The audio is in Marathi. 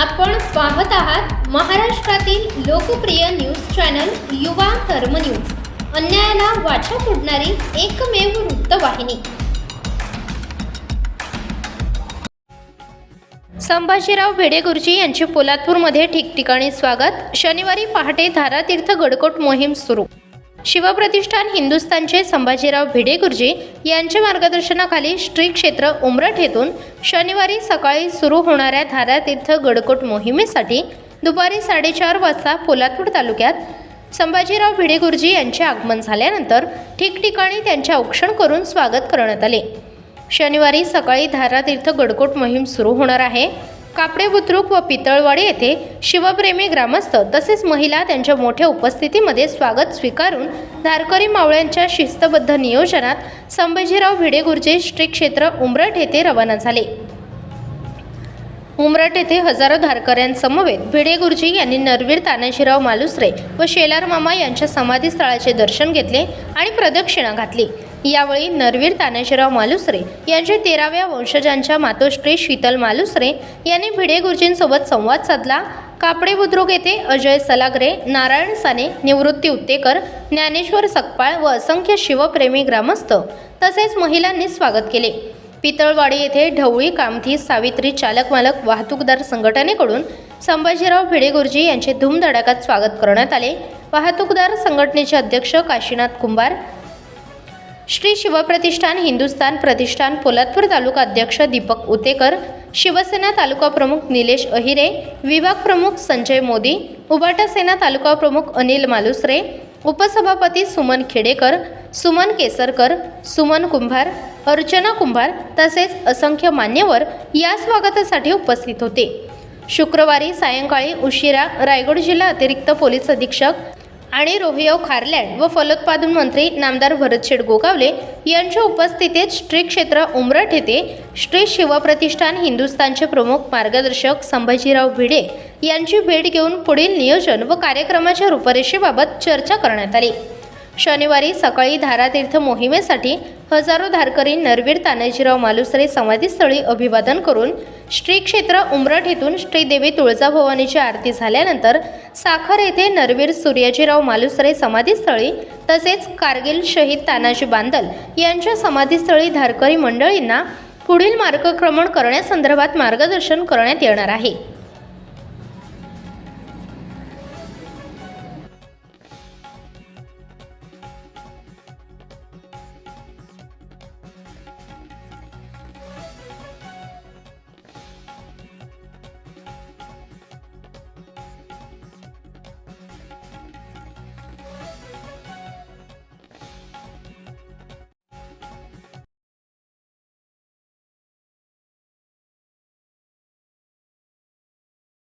आपण पाहत आहात महाराष्ट्रातील लोकप्रिय न्यूज चॅनल युवा धर्म न्यूज. अन्यायाला वाचा फोडणारी एकमेव वृत्तवाहिनी. संभाजीराव भिडेगुरुजी यांचे पोलादपूरमध्ये ठिकठिकाणी स्वागत. शनिवारी पहाटे धारातीर्थ गडकोट मोहीम सुरू. शिवप्रतिष्ठान हिंदुस्थानचे संभाजीराव भिडे गुरुजी यांच्या मार्गदर्शनाखाली श्री क्षेत्र उमरठ येथून शनिवारी सकाळी सुरू होणाऱ्या धारातीर्थ गडकोट मोहिमेसाठी दुपारी साडेचार वाजता पोलादपूर तालुक्यात संभाजीराव भिडे गुरुजी यांचे आगमन झाल्यानंतर ठिकठिकाणी त्यांचे औक्षण करून स्वागत करण्यात आले. शनिवारी सकाळी धारातीर्थ गडकोट मोहीम सुरू होणार आहे. कापडे बुद्रुक व पितळवाडी येथे शिवप्रेमी ग्रामस्थ तसेच महिला त्यांच्या मोठ्या उपस्थितीमध्ये स्वागत स्वीकारून धारकरी मावळ्यांच्या शिस्तबद्ध नियोजनात संभाजीराव भिडेगुरुचे श्री क्षेत्र उमरठ येथे रवाना झाले. उमरट येथे हजारो धारकऱ्यांसमवेत भिडे गुरुजी यांनी नरवीर तानाजीराव मालुसरे व शेलार मामा यांच्या समाधीस्थळाचे दर्शन घेतले आणि प्रदक्षिणा घातली. यावेळी नरवीर तानाजीराव मालुसरे यांचे तेराव्या वंशजांच्या मातोश्री शीतल मालुसरे यांनी भिडे गुरुजींसोबत संवाद साधला. कापडे बुद्रुक येथे अजय सलागरे नारायण साने निवृत्ती उत्तेकर ज्ञानेश्वर सकपाळ व असंख्य शिवप्रेमी ग्रामस्थ तसेच महिलांनी स्वागत केले. पितळवाडी येथे ढवळी कामथी सावित्री चालक मालक वाहतूकदार संघटनेकडून संभाजीराव भिडेगुरुजी यांचे धूमधडाक्यात स्वागत करण्यात आले. वाहतूकदार संघटनेचे अध्यक्ष काशीनाथ कुंभार श्री शिवप्रतिष्ठान हिंदुस्थान प्रतिष्ठान पोलादपूर तालुका अध्यक्ष दीपक उतेकर शिवसेना तालुका प्रमुख निलेश अहिरे विभाग प्रमुख संजय मोदी उबाटा सेना तालुका प्रमुख अनिल मालुसरे उपसभापती सुमन खेडेकर सुमन केसरकर सुमन कुंभार अर्चना कुंभार तसेच असंख्य मान्यवर या स्वागतासाठी उपस्थित होते. शुक्रवारी सायंकाळी उशिरा रायगड जिल्हा अतिरिक्त पोलीस अधीक्षक आणि रोहियो खारलँड व फलोत्पादन मंत्री नामदार भरतशेठ गोगावले यांच्या उपस्थितीत श्री क्षेत्र उमरठ येथे श्री शिवप्रतिष्ठान हिंदुस्थानचे प्रमुख मार्गदर्शक संभाजीराव भिडे यांची भेट घेऊन पुढील नियोजन व कार्यक्रमाच्या रूपरेषेबाबत चर्चा करण्यात आली. शनिवारी सकाळी धारातीर्थ मोहिमेसाठी हजारो धारकरी नरवीर तानाजीराव मालुसरे समाधीस्थळी अभिवादन करून श्री क्षेत्र उमरठ येथून श्रीदेवी तुळजाभवानीची आरती झाल्यानंतर साखर येथे नरवीर सूर्याजीराव मालुसरे समाधीस्थळी तसेच कारगिल शहीद तानाजी बांदल यांच्या समाधीस्थळी धारकरी मंडळींना पुढील मार्गक्रमण करण्यासंदर्भात मार्गदर्शन करण्यात येणार आहे.